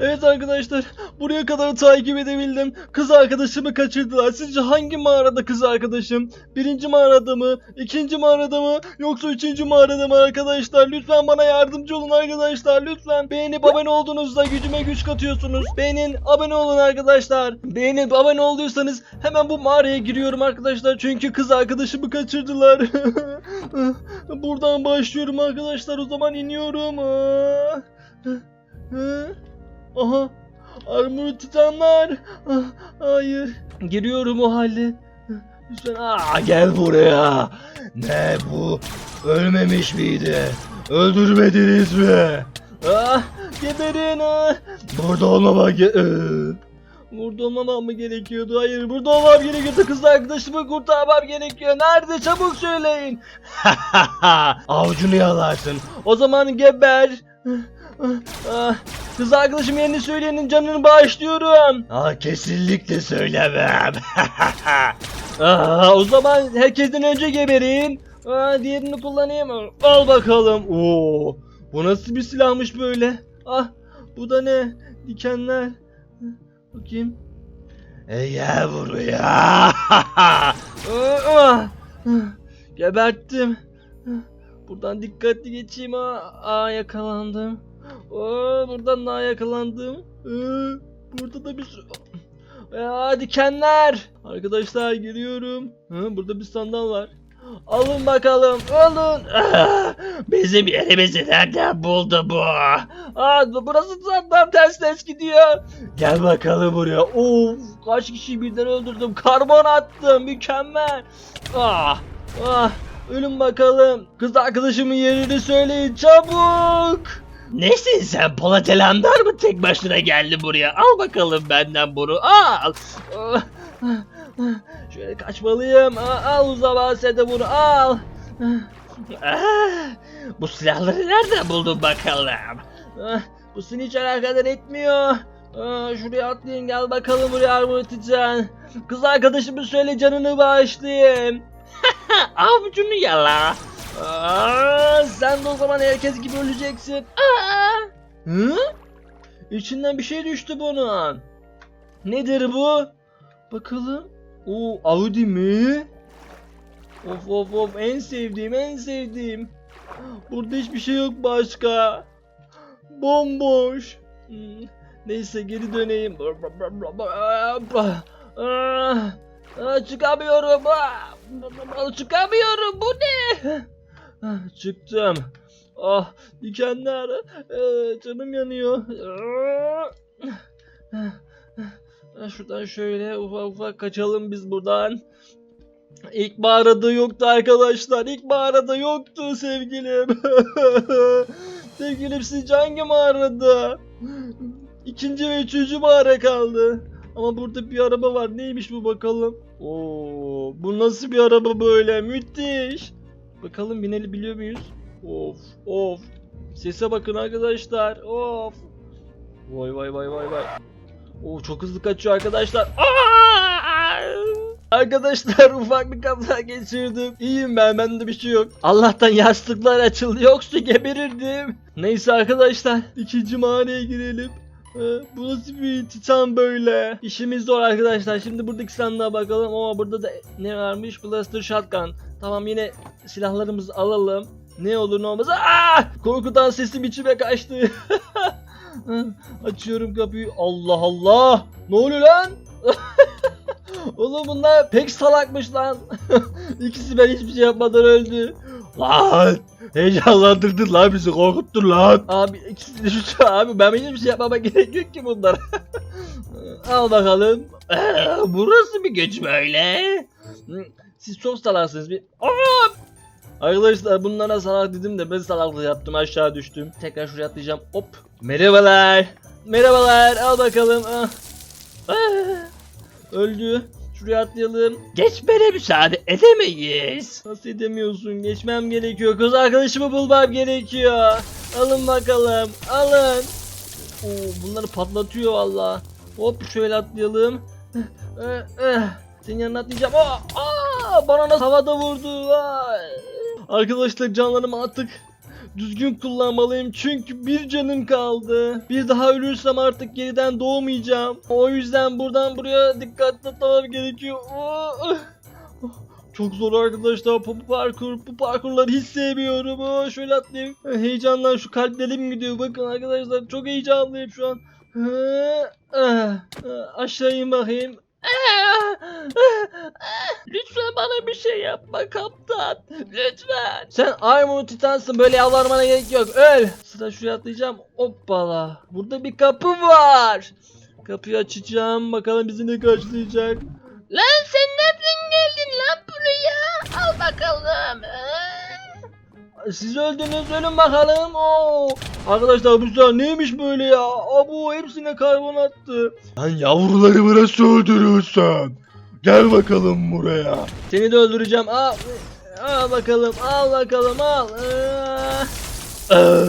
Evet arkadaşlar buraya kadar takip edebildim. Kız arkadaşımı kaçırdılar. Sizce hangi mağarada kız arkadaşım? Birinci mağarada mı? İkinci mağarada mı? Yoksa üçüncü mağarada mı arkadaşlar? Lütfen bana yardımcı olun arkadaşlar. Lütfen beğenip abone olduğunuzda gücüme güç katıyorsunuz. Beğenin abone olun arkadaşlar. Beğenip abone olduysanız hemen bu mağaraya giriyorum arkadaşlar. Çünkü kız arkadaşımı kaçırdılar. Buradan başlıyorum arkadaşlar. O zaman iniyorum. Aha. Armor titanlar. Ah, Hayır. Giriyorum o halde. Lütfen. Aa, gel buraya. Ne bu? Ölmemiş miydi? Öldürmediniz mi? Ah, geberin. ah. Burada olmama ge Ee, Burada olmamam mı gerekiyordu? Hayır burada olmam gerekiyordu. Kız arkadaşımı kurtarmam gerekiyor. Nerede? Çabuk söyleyin. Avucunu yalarsın. O zaman geber. Ah, Kız arkadaşım yerini söyleyenin canını bağışlıyorum. Aa, kesinlikle söylemem. Aa, o zaman herkesten önce geberin. Aa, diğerini kullanayım. Al bakalım. Oo, bu nasıl bir silahmış böyle? Ah, bu da ne? Dikenler. Bakayım. E gel buraya. Aa, ah, Geberttim. Buradan dikkatli geçeyim. Aa, aa yakalandım. Aa, buradan daha yakalandım. Ee, burada da bir sürü... Aa, dikenler. Arkadaşlar giriyorum. Ha, burada bir sandal var. Alın bakalım. Alın. Ah, bizim yerimizi nereden buldu bu? Aa, burası sandal ters ters gidiyor. Gel bakalım buraya. Of kaç kişiyi birden öldürdüm. Karbon attım. Mükemmel. Ah, ah. Ölün bakalım. Kız arkadaşımın yerini söyleyin çabuk. Nesin sen Polat Alemdar mı tek başına geldi buraya? Al bakalım benden bunu al. Şöyle kaçmalıyım. Al o zaman sen de bunu al. Bu silahları nereden buldun bakalım? Bu seni hiç alakadar etmiyor. Şuraya atlayın gel bakalım buraya Armor Titan. Kız arkadaşımı söyle canını bağışlayayım. Avucunu yala. Aa, sen de o zaman herkes gibi öleceksin. Aa. Hı? İçinden bir şey düştü bunun. Nedir bu? Bakalım. O Audi mi? Of of of en sevdiğim en sevdiğim. Burada hiçbir şey yok başka. Bomboş. Hmm, Neyse geri döneyim. Ah, Çıkamıyorum. Ah, Çıkamıyorum. Bu ne? Ah, Çıktım. Ah dikenler. Ee, canım yanıyor. Şuradan şöyle ufak ufak kaçalım biz buradan. İlk mağarada yoktu arkadaşlar. İlk mağarada yoktu sevgilim. sevgilim sizce hangi mağarada? İkinci ve üçüncü mağara kaldı. Ama burada bir araba var. Neymiş bu bakalım? Oo, bu nasıl bir araba böyle? Müthiş. Bakalım bineli biliyor muyuz? Of of. Sese bakın arkadaşlar. Of. Vay vay vay vay vay. Oo çok hızlı kaçıyor arkadaşlar. Aa! Arkadaşlar ufak bir kaza geçirdim. İyiyim ben bende bir şey yok. Allah'tan yastıklar açıldı yoksa geberirdim. Neyse arkadaşlar ikinci mağaraya girelim. Bu nasıl bir titan böyle? İşimiz zor arkadaşlar. Şimdi buradaki sandığa bakalım. Ama burada da ne varmış? Blaster Shotgun. Tamam yine silahlarımızı alalım. Ne olur ne olmaz. Aa! Korkudan sesim içime kaçtı. Açıyorum kapıyı. Allah Allah. Ne oluyor lan? Oğlum bunlar pek salakmış lan. İkisi ben hiçbir şey yapmadan öldü. Lan heyecanlandırdın lan bizi korkuttun lan. Abi ikisi de şu abi ben hiçbir şey yapmama gerek yok ki bunlara. Al bakalım. Ee, burası bir güç böyle. Siz çok salaksınız bir. Aa! Arkadaşlar bunlara salak dedim de ben salaklık yaptım aşağı düştüm. Tekrar şuraya atlayacağım. Hop. Merhabalar. Merhabalar. Al bakalım. Ah. Ah. Öldü. Şuraya atlayalım. Geçmene müsaade edemeyiz. Nasıl edemiyorsun? Geçmem gerekiyor. Kız arkadaşımı bulmam gerekiyor. Alın bakalım. Alın. Oo, bunları patlatıyor valla. Hop şöyle atlayalım. Eh, eh. Senin yanına atlayacağım. Aa, aa, bana nasıl havada vurdu. Vay. Arkadaşlar canlarımı attık. düzgün kullanmalıyım çünkü bir canım kaldı. Bir daha ölürsem artık geriden doğmayacağım. O yüzden buradan buraya dikkatli atlamam gerekiyor. Oh! Çok zor arkadaşlar bu parkur. Bu parkurları hiç sevmiyorum. Aa, şöyle atlayayım. Heyecandan şu kalplerim gidiyor. Bakın arkadaşlar çok heyecanlıyım şu an. Ah, ah, Aşağı bakayım. Lütfen bana bir şey yapma kaptan. Lütfen. Sen Armor Titansın böyle yalvarmana gerek yok. Öl. Sıra şuraya atlayacağım. Hoppala. Burada bir kapı var. Kapıyı açacağım. Bakalım bizi ne karşılayacak. Lan sen nereden geldin lan buraya? Al bakalım. Siz öldünüz ölün bakalım. Oo. Arkadaşlar bu sefer neymiş böyle ya? Abu hepsine karbon attı. Sen yavrularımı nasıl öldürüyorsun? Gel bakalım buraya. Seni de öldüreceğim. Al. Al bakalım. Al bakalım. Al. Ah. Aa,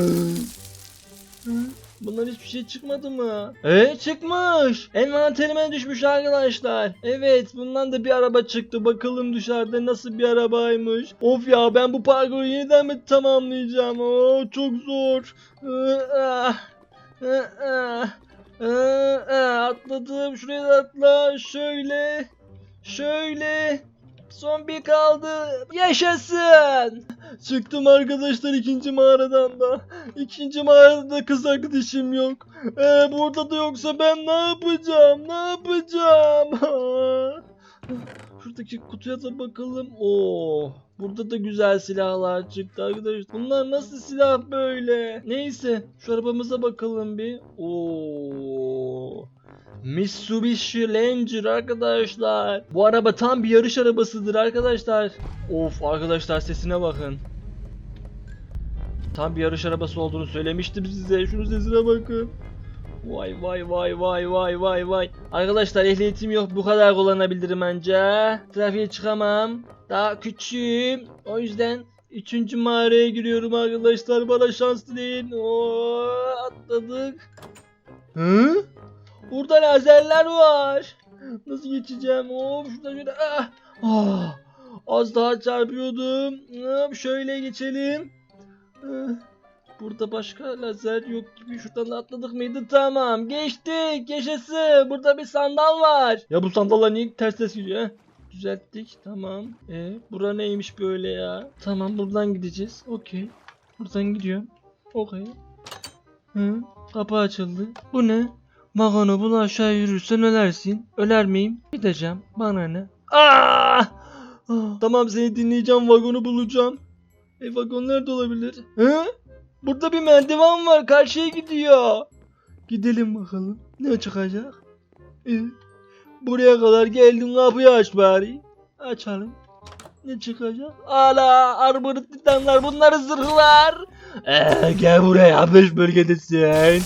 Bundan hiçbir şey çıkmadı mı? E çıkmış. Envanterime düşmüş arkadaşlar. Evet bundan da bir araba çıktı. Bakalım dışarıda nasıl bir arabaymış. Of ya ben bu parkuru yeniden mi tamamlayacağım? Oo, çok zor. Ah, ah, ah, ah, ah, Atladım. Şuraya da atla. Şöyle. Şöyle. Son bir kaldı. Yaşasın. Çıktım arkadaşlar ikinci mağaradan da. İkinci mağarada da kız arkadaşım yok. Ee, burada da yoksa ben ne yapacağım? Ne yapacağım? Şuradaki kutuya da bakalım. Oo, burada da güzel silahlar çıktı arkadaşlar. Bunlar nasıl silah böyle? Neyse, şu arabamıza bakalım bir. Oo. Mitsubishi Lancer arkadaşlar. Bu araba tam bir yarış arabasıdır arkadaşlar. Of arkadaşlar sesine bakın. Tam bir yarış arabası olduğunu söylemiştim size. Şunun sesine bakın. Vay vay vay vay vay vay vay. Arkadaşlar ehliyetim yok. Bu kadar kullanabilirim anca. Trafiğe çıkamam. Daha küçüğüm. O yüzden üçüncü mağaraya giriyorum arkadaşlar. Bana şans dileyin. Oo, atladık. Hı? Burada lazerler var. Nasıl geçeceğim? Of şuradan şöyle. Ah. Ah. Az daha çarpıyordum. Hop, şöyle geçelim. Ah. Burada başka lazer yok gibi. Şuradan da atladık mıydı? Tamam. Geçtik. Yaşasın. Burada bir sandal var. Ya bu sandallar niye ters ters gidiyor? Heh. Düzelttik. Tamam. E, bura neymiş böyle ya? Tamam buradan gideceğiz. Okey. Buradan gidiyorum. Okey. Hı, kapı açıldı. Bu ne? Vagonu bunu aşağı yürürsen ölersin. Öler miyim? Gideceğim. Bana ne? Aa! Ah, Tamam seni dinleyeceğim. Vagonu bulacağım. E vagon nerede olabilir? He? Burada bir merdiven var. Karşıya gidiyor. Gidelim bakalım. Ne çıkacak? E, buraya kadar geldin kapıyı aç bari. Açalım. Ne çıkacak? Ala armored titanlar bunlar zırhlar. Ee, gel buraya hapis bölgedesin.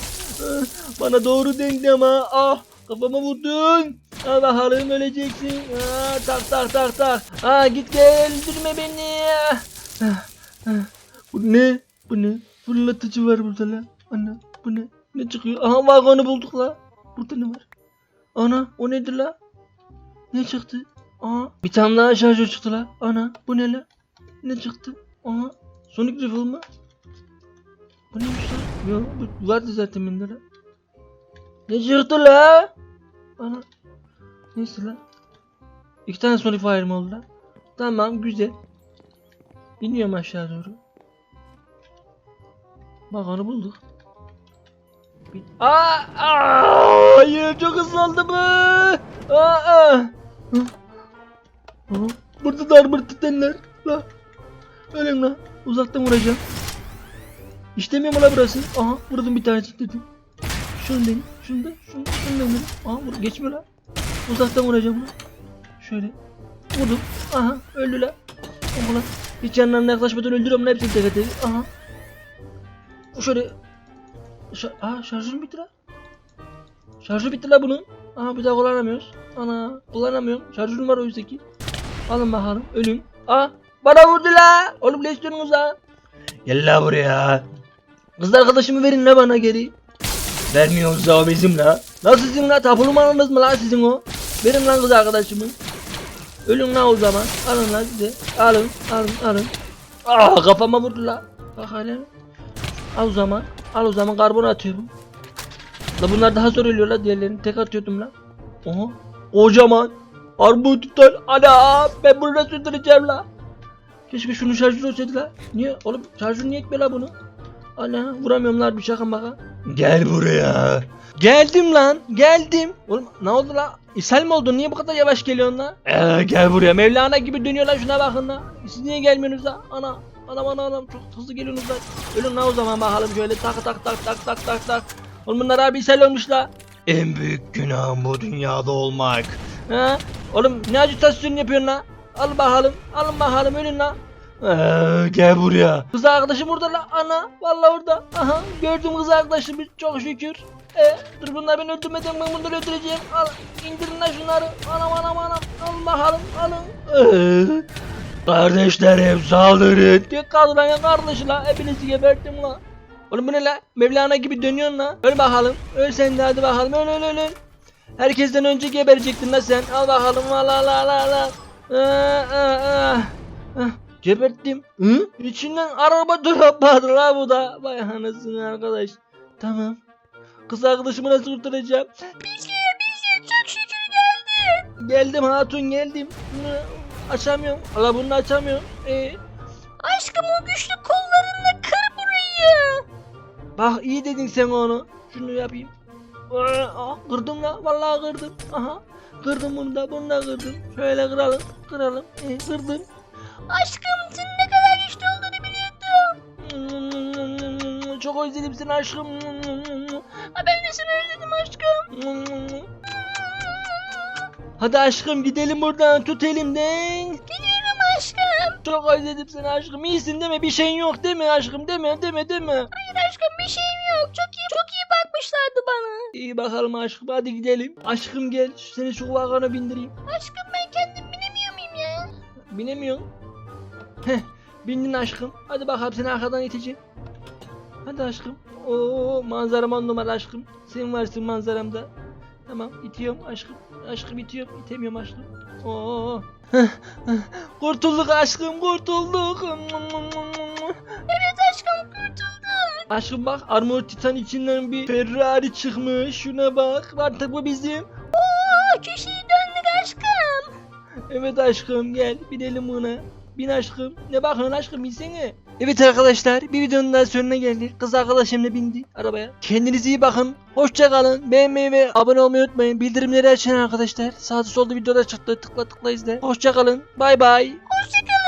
Bana doğru dendi ama. Ah kafama vurdun. Al bakalım öleceksin. Aa, tak tak tak tak. Aa, git gel öldürme beni. Ah, ah. Bu ne? Bu ne? Fırlatıcı var burada la. Ana bu ne? Ne çıkıyor? Aha vagonu bulduk la. Burada ne var? Ana o nedir la? Ne çıktı? Aha bir tane daha şarjör çıktı la. Ana bu ne la? Ne çıktı? Aha Sonic Rifle mı? Bu neymiş lan? Yok bu vardı zaten la. Ne çıktı la? Ana. Neyse la. İki tane Sonic Fire mi oldu la? Tamam güzel. İniyorum aşağı doğru. Bak onu bulduk. Bir- Aa, aa, hayır çok hızlandı bu. Aa, aa. Burada da armor titanlar. La. Ölün la. Uzaktan vuracağım. İstemiyorum la burası. Aha vurdum bir tanesi dedim. Şunu dedim. Şunu da. Şunu, şunu da. Aha vur. Geçme la. Uzaktan vuracağım la. Şöyle. Vurdum. Aha öldü la. Ama. Hiç yanlarına yaklaşmadan öldürüyorum lan hepsini tek tek. Aha. Şöyle. Şa Aa şarjım bitti la. Şarjı bitti la bunun. Aha bir daha kullanamıyoruz. Ana kullanamıyorum. Şarjım var o yüzdeki. Alın bakalım. Ölüm. Aa bana vurdu la. Oğlum ne istiyorsunuz ha? Gel la buraya. Kız arkadaşımı verin la bana geri. Vermiyoruz o bizim la. Nasıl sizin la? Tapulu malınız mı la sizin o? Verin lan kız arkadaşımı. Ölün la o zaman. Alın la size. Alın alın alın. Aa kafama vurdu la. Bak hala. Al o zaman. Al o zaman karbon atıyorum. La bunlar daha zor ölüyor la diğerlerini. Tek atıyordum la. Oha. Kocaman. Armut tutar. Ana ben bunu nasıl öldüreceğim la. Keşke şunun şarjı olsaydı la. Niye? Oğlum şarjı niye etmiyor la bunu? Ana vuramıyorum la bir şaka maka. Gel buraya. Geldim lan. Geldim. Oğlum ne oldu la? İshal mi oldun? Niye bu kadar yavaş geliyorsun la? Ee, gel buraya. Mevlana gibi dönüyor lan şuna bakın la. Siz niye gelmiyorsunuz la? Ana. Anam anam anam çok hızlı geliyorsunuz la. Ölün la o zaman bakalım şöyle tak tak tak tak tak tak tak. Oğlum bunlar abi ishal olmuş la. En büyük günahım bu dünyada olmak. Ha? Oğlum ne acitasyon yapıyorsun la? Al bakalım. Alın bakalım ölün la. Ee, gel buraya. Kız arkadaşım burada la ana. Vallahi orada. Aha gördüm kız arkadaşımı çok şükür. E, dur bunlar beni öldürmeden ben bunları öldüreceğim. Al indirin la şunları. Anam anam anam. Al bakalım alın. Ee, kardeşlerim saldırın. Dikkat lan ya kardeş la. Hepinizi geberttim la. Oğlum bu ne la? Mevlana gibi dönüyorsun la. Öl bakalım. Öl sen de hadi bakalım. Öl öl öl öl. Herkesten önce geberecektin la sen. Al bakalım. La la la la la. Aa, aa, aa. Geberttim. Hı? İçinden araba dropladı la bu da. Vay anasını arkadaş. Tamam. Kız arkadaşımı nasıl kurtaracağım? Bizi bizi çok şükür geldin. Geldim hatun geldim. Açamıyorum. Allah bunu açamıyorum. Ee, Aşkım o güçlü kollarınla kır burayı. Bak iyi dedin sen onu. Şunu yapayım. Aa, ah, kırdım la. Vallahi kırdım. Aha. Kırdım bunu da bunu da kırdım. Şöyle kıralım. Kıralım. Ee, kırdım. Aşkım Çok özledim seni aşkım. Ha, ben de seni özledim aşkım. Hadi aşkım gidelim buradan. Tut elimden. Gidiyorum aşkım. Çok özledim seni aşkım. İyisin değil mi? Bir şeyin yok değil mi aşkım? Değil mi? Değil mi? Değil mi? Hayır aşkım bir şeyim yok. Çok iyi çok iyi bakmışlardı bana. İyi bakalım aşkım. Hadi gidelim. Aşkım gel. Seni şu vagona bindireyim. Aşkım ben kendim binemiyor muyum ya? Binemiyorsun. Heh, bindin aşkım. Hadi bakalım seni arkadan iteceğim. Hadi aşkım. Oo manzaram on numara aşkım. Sen varsın manzaramda. Tamam itiyorum aşkım. Aşkım itiyorum. İtemiyorum aşkım. Oo. Kurtulduk aşkım kurtulduk. Evet aşkım kurtuldum. Aşkım bak Armor Titan içinden bir Ferrari çıkmış. Şuna bak. Artık bu bizim. Oo köşeyi döndük aşkım. Evet aşkım gel binelim buna. Bin aşkım. Ne bakıyorsun aşkım binsene. Evet arkadaşlar bir videonun daha sonuna geldik. Kız arkadaşımla bindi arabaya. Kendinize iyi bakın. Hoşça kalın. Beğenmeyi ve abone olmayı unutmayın. Bildirimleri açın arkadaşlar. Sağda solda videolar çıktı. Tıkla tıkla izle. Hoşça kalın. Bay bay. Hoşçakalın.